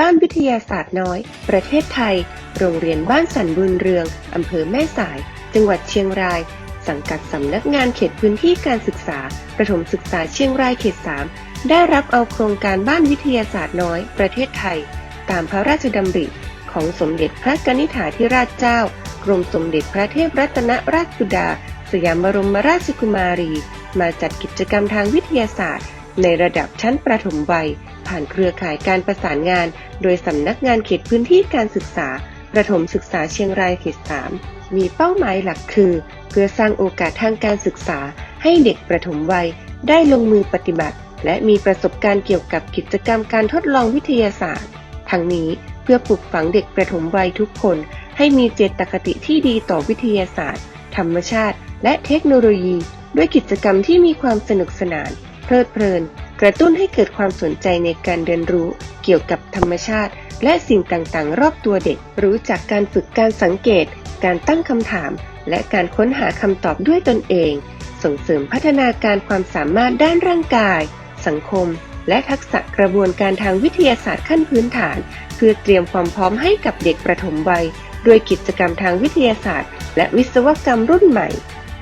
บ้านวิทยาศาสตร์น้อย ประเทศไทย โรงเรียนบ้านสันบุญเรือง อำเภอแม่สาย จังหวัดเชียงราย สังกัดสำนักงานเขตพื้นที่การศึกษา ประถมศึกษาเชียงรายเขต 3 ได้รับเอาโครงการบ้านวิทยาศาสตร์น้อย ประเทศไทย ตามพระราชดำริของสมเด็จพระกนิษฐาธิราชเจ้า กรมสมเด็จพระเทพรัตนราชสุดา สยามบรมราชกุมารี มาจัดกิจกรรมทางวิทยาศาสตร์ ในระดับชั้นประถมวัย ผ่านเครือข่ายการประสานงาน โดยสำนักงานเขตพื้นที่การศึกษา ประถมศึกษาเชียงรายเขต 3 มีเป้าหมายหลักคือ เพื่อสร้างโอกาสทางการศึกษา ให้เด็กประถมวัย ได้ลงมือปฏิบัติ และมีประสบการณ์เกี่ยวกับกิจกรรมการทดลองวิทยาศาสตร์ ทั้งนี้เพื่อปลูกฝังเด็กประถมวัยทุกคน ให้มีเจตคติที่ดีต่อวิทยาศาสตร์ ธรรมชาติ และเทคโนโลยี ด้วยกิจกรรมที่มีความสนุกสนาน เพลิดเพลิน กระตุ้นให้เกิดความสนใจในการเรียนรู้ เกี่ยวกับธรรมชาติ และสิ่งต่างๆ รอบตัวเด็ก รู้จักการฝึกการสังเกต การตั้งคำถาม และการค้นหาคำตอบด้วยตนเอง ส่งเสริมพัฒนาการความสามารถด้านร่างกาย สังคม และทักษะกระบวนการทางวิทยาศาสตร์ขั้นพื้นฐาน เพื่อเตรียมความพร้อมให้กับเด็กประถมวัย ด้วยกิจกรรมทางวิทยาศาสตร์ และวิศวกรรมรุ่นใหม่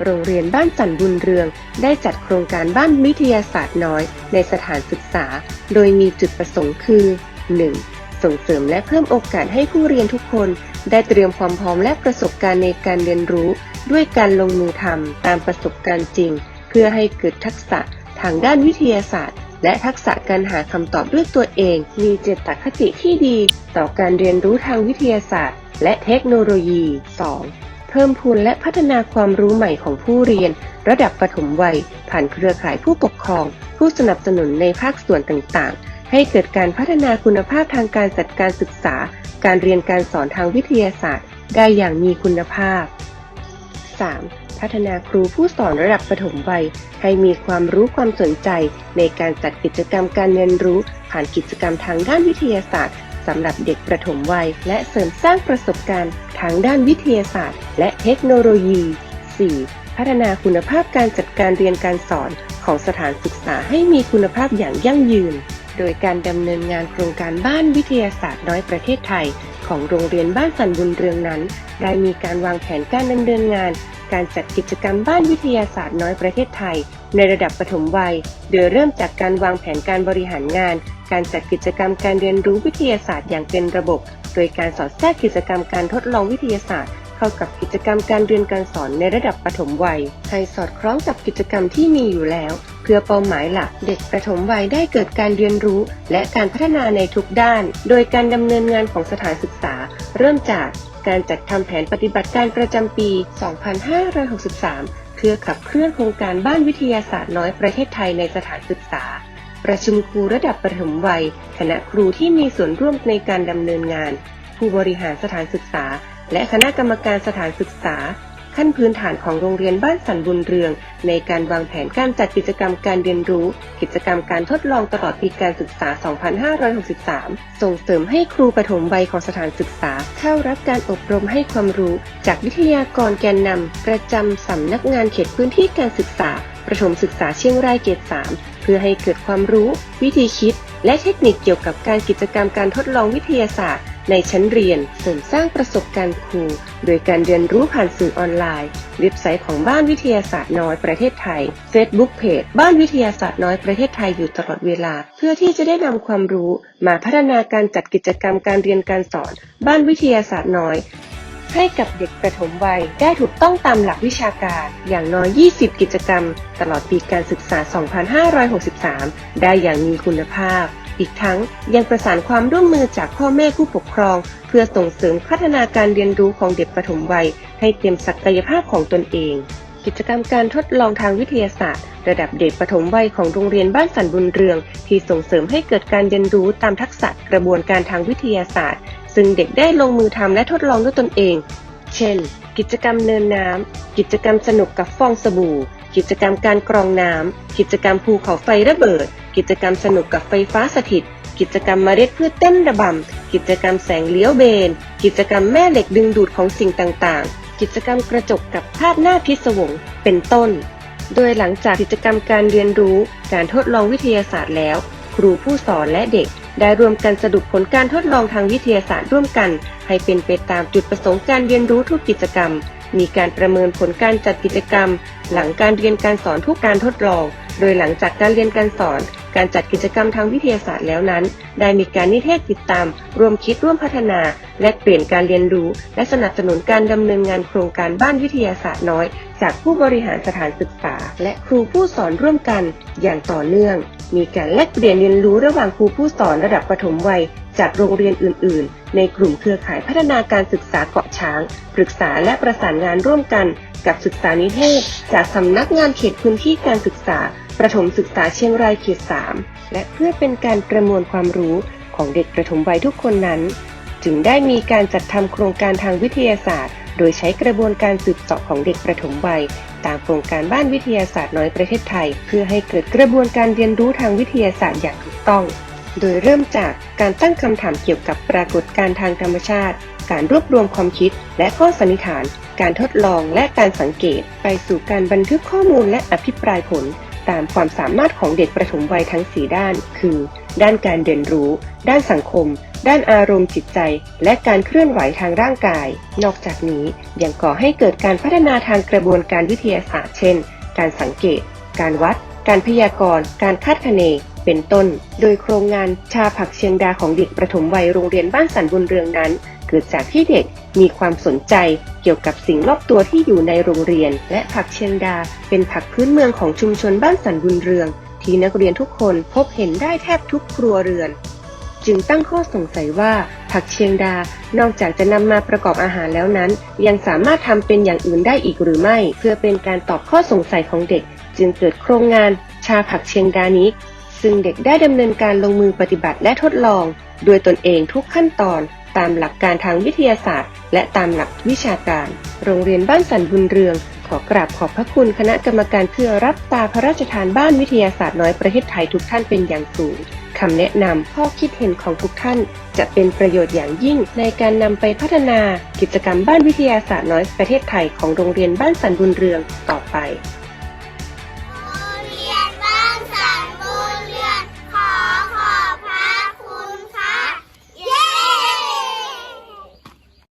โรงเรียนบ้านสันบุญเรือง ได้จัดโครงการบ้านวิทยาศาสตร์น้อย ในสถานศึกษา โดยมีจุดประสงค์คือ 1. ส่งเสริมและเพิ่มโอกาสให้ผู้เรียนทุกคน ได้เตรียมความพร้อมและประสบการณ์ในการเรียนรู้ ด้วยการลงมือทำตามประสบการณ์จริง เพื่อให้เกิดทักษะทางด้านวิทยาศาสตร์ และทักษะการหาคำตอบด้วยตัวเอง มีเจตคติที่ดี ต่อการเรียนรู้ทางวิทยาศาสตร์ และเทคโนโลยี 2. เพิ่มพูนและพัฒนาความรู้ใหม่ของผู้เรียน ระดับประถมวัย ผ่านเครือข่ายผู้ปกครอง ผู้สนับสนุนในภาคส่วนต่างๆ ให้เกิดการพัฒนาคุณภาพทางการจัดการศึกษา การเรียนการสอนทางวิทยาศาสตร์ ได้อย่างมีคุณภาพ 3. พัฒนาครูผู้สอนระดับประถมวัย ให้มีความรู้ความสนใจ ในการจัดกิจกรรมการเรียนรู้ ผ่านกิจกรรมทางด้านวิทยาศาสตร์ สำหรับเด็กประถมวัย และเสริมสร้างประสบการณ์ทางด้านวิทยาศาสตร์ และเทคโนโลยี 4. พัฒนาคุณภาพการจัดการเรียนการสอนของสถานศึกษาให้มีคุณภาพอย่างยั่งยืน โดยการดำเนินงานโครงการบ้านวิทยาศาสตร์น้อยประเทศไทย ของโรงเรียนบ้านสันบุญเรืองนั้น ได้มีการวางแผนการดำเนินงาน การจัดกิจกรรมบ้านวิทยาศาสตร์น้อยประเทศไทย ในระดับปฐมวัย โดยเริ่มจากการวางแผนการบริหารงาน การจัดกิจกรรมการเรียนรู้วิทยาศาสตร์อย่างเป็นระบบ โดยการสอดแทรกกิจกรรมการทดลองวิทยาศาสตร์ เข้ากับกิจกรรมการเรียนการสอนในระดับปฐมวัยให้สอดคล้องกับกิจกรรมที่มีอยู่แล้ว เพื่อเป้าหมายหลักเด็กประถมวัยได้เกิดการเรียนรู้ และการพัฒนาในทุกด้าน โดยการดำเนินงานของสถานศึกษา เริ่มจากการจัดทำแผนปฏิบัติการประจำปี 2563 พื่อขับเคลื่อนโครงการบ้านวิทยาศาสตร์น้อยประเทศไทยในสถานศึกษา ประชุมครูระดับประถมวัย คณะครูที่มีส่วนร่วมในการดำเนินงาน ผู้บริหารสถานศึกษา และคณะกรรมการสถานศึกษา ขั้นพื้นฐานของโรงเรียนบ้านสันบุญเรือง ในการวางแผนการจัดกิจกรรมการเรียนรู้ กิจกรรมการทดลองตลอดปีการศึกษา 2563 ส่งเสริมให้ครูปฐมวัยของสถานศึกษา เข้ารับการอบรมให้ความรู้ จากวิทยากรแกนนำประจำสำนักงานเขตพื้นที่การศึกษา ประถมศึกษาเชียงรายเขต3เพื่อให้เกิดความรู้ วิธีคิด และเทคนิคเกี่ยวกับการกิจกรรมการทดลองวิทยาศาสตร์ ในชั้นเรียนเสริมสร้างประสบการณ์ครู โดยการเรียนรู้ผ่านสื่อออนไลน์ เว็บไซต์ของบ้านวิทยาศาสตร์น้อยประเทศไทย Facebook Page บ้านวิทยาศาสตร์น้อยประเทศไทยอยู่ตลอดเวลา เพื่อที่จะได้นำความรู้มาพัฒนาการจัดกิจกรรมการเรียนการสอน บ้านวิทยาศาสตร์น้อย ให้กับเด็กประถมวัยได้ถูกต้องตามหลักวิชาการ อย่างน้อย 20 กิจกรรม ตลอดปีการศึกษา 2563 ได้อย่างมีคุณภาพ อีกทั้งยังประสานความร่วมมือจากพ่อแม่ผู้ปกครอง เพื่อส่งเสริมพัฒนาการเรียนรู้ของเด็กประถมวัย ให้เต็มศักยภาพของตนเอง กิจกรรมการทดลองทางวิทยาศาสตร์ ระดับเด็กประถมวัยของโรงเรียนบ้านสันบุญเรือง ที่ส่งเสริมให้เกิดการเรียนรู้ตามทักษะกระบวนการทางวิทยาศาสตร์ ซึ่งเด็กได้ลงมือทำและทดลองด้วยตนเอง เช่น กิจกรรมเนินน้ำกิจกรรมสนุกกับฟองสบู่ กิจกรรมการกรองน้ำ กิจกรรมภูเขาไฟระเบิด กิจกรรมสนุกกับไฟฟ้าสถิต กิจกรรมมเมล็ดพืชเต้นระบำ กิจกรรมแสงเลี้ยวเบน กิจกรรมแม่เหล็กดึงดูดของสิ่งต่างๆ กิจกรรมกระจกกับภาพหน้าพิศวง เป็นต้น โดยหลังจากกิจกรรมการเรียนรู้ การทดลองวิทยาศาสตร์แล้ว ครูผู้สอนและเด็ก ได้รวมกันสรุปผลการทดลองทางวิทยาศาสตร์ร่วมกัน ให้เป็นไปตามจุดประสงค์การเรียนรู้ทุกกิจกรรมมีการประเมินผลการจัดกิจกรรม หลังการเรียนการสอนทุกการทดลอง โดยหลังจากการเรียนการสอน การจัดกิจกรรมทางวิทยาศาสตร์แล้วนั้น ได้มีการนิเทศติดตาม รวมคิดร่วมพัฒนา และเปลี่ยนการเรียนรู้ และสนับสนุนการดำเนินงานโครงการบ้านวิทยาศาสตร์น้อย จากผู้บริหารสถานศึกษา และครูผู้สอนร่วมกัน อย่างต่อเนื่อง มีการแลกเปลี่ยนเรียนรู้ระหว่างครูผู้สอนระดับประถมวัย จากโรงเรียนอื่น ๆ ในกลุ่มเครือข่ายพัฒนาการศึกษาเกาะช้าง ปรึกษาและประสานงานร่วมกัน กับศึกษานิเทศ จากสำนักงานเขตพื้นที่การศึกษา ประถมศึกษาเชียงรายเขต 3 และเพื่อเป็นการประมวลความรู้ของเด็กประถมวัยทุกคนนั้น จึงได้มีการจัดทำโครงการทางวิทยาศาสตร์ โดยใช้กระบวนการสืบเสาะของเด็กประถมวัยตามโครงการบ้านวิทยาศาสตร์น้อยประเทศไทย เพื่อให้เกิดกระบวนการเรียนรู้ทางวิทยาศาสตร์อย่างถูกต้อง โดยเริ่มจากการตั้งคำถามเกี่ยวกับปรากฏการณ์ทางธรรมชาติ การรวบรวมความคิดและข้อสันนิษฐาน การทดลองและการสังเกต ไปสู่การบันทึกข้อมูลและอภิปรายผล ตามความสามารถของเด็กประถมวัยทั้ง 4 ด้าน คือ ด้านการเรียนรู้ ด้านสังคม ด้านอารมณ์จิตใจ และการเคลื่อนไหวทางร่างกาย นอกจากนี้ยังก่อให้เกิดการพัฒนาทางกระบวนการวิทยาศาสตร์ เช่น การสังเกต การวัด การพยากรณ์ การคาดคะเน เป็นต้น โดยโครงงานชาผักเชียงดาของเด็กประถมวัยโรงเรียนบ้านสันบุญเรืองนั้น เกิดจากที่เด็กมีความสนใจเกี่ยวกับสิ่งรอบตัวที่อยู่ในโรงเรียน และผักเชียงดา เป็นผักพื้นเมืองของชุมชนบ้านสันบุญเรือง ที่นักเรียนทุกคนพบเห็นได้แทบทุกครัวเรือน จึงตั้งข้อสงสัยว่า ผักเชียงดานอกจากจะนำมาประกอบอาหารแล้วนั้น ยังสามารถทำเป็นอย่างอื่นได้อีกหรือไม่ เพื่อเป็นการตอบข้อสงสัยของเด็ก จึงเกิดโครงงานชาผักเชียงดานี้ ซึ่งเด็กได้ดำเนินการลงมือปฏิบัติและทดลองโดยตนเองทุกขั้นตอนตามหลักการทางวิทยาศาสตร์ และตามหลักวิชาการ โรงเรียนบ้านสันบุญเรือง ขอกราบขอบพระคุณคณะกรรมการเพื่อรับตาพระราชทานบ้านวิทยาศาสตร์น้อยประเทศไทยทุกท่านเป็นอย่างสูงคำแนะนำข้อคิดเห็นของทุกท่าน จะเป็นประโยชน์อย่างยิ่งในการนำไปพัฒนากิจกรรมบ้านวิทยาศาสตร์น้อยประเทศไทยของโรงเรียนบ้านสันบุญเรืองต่อไป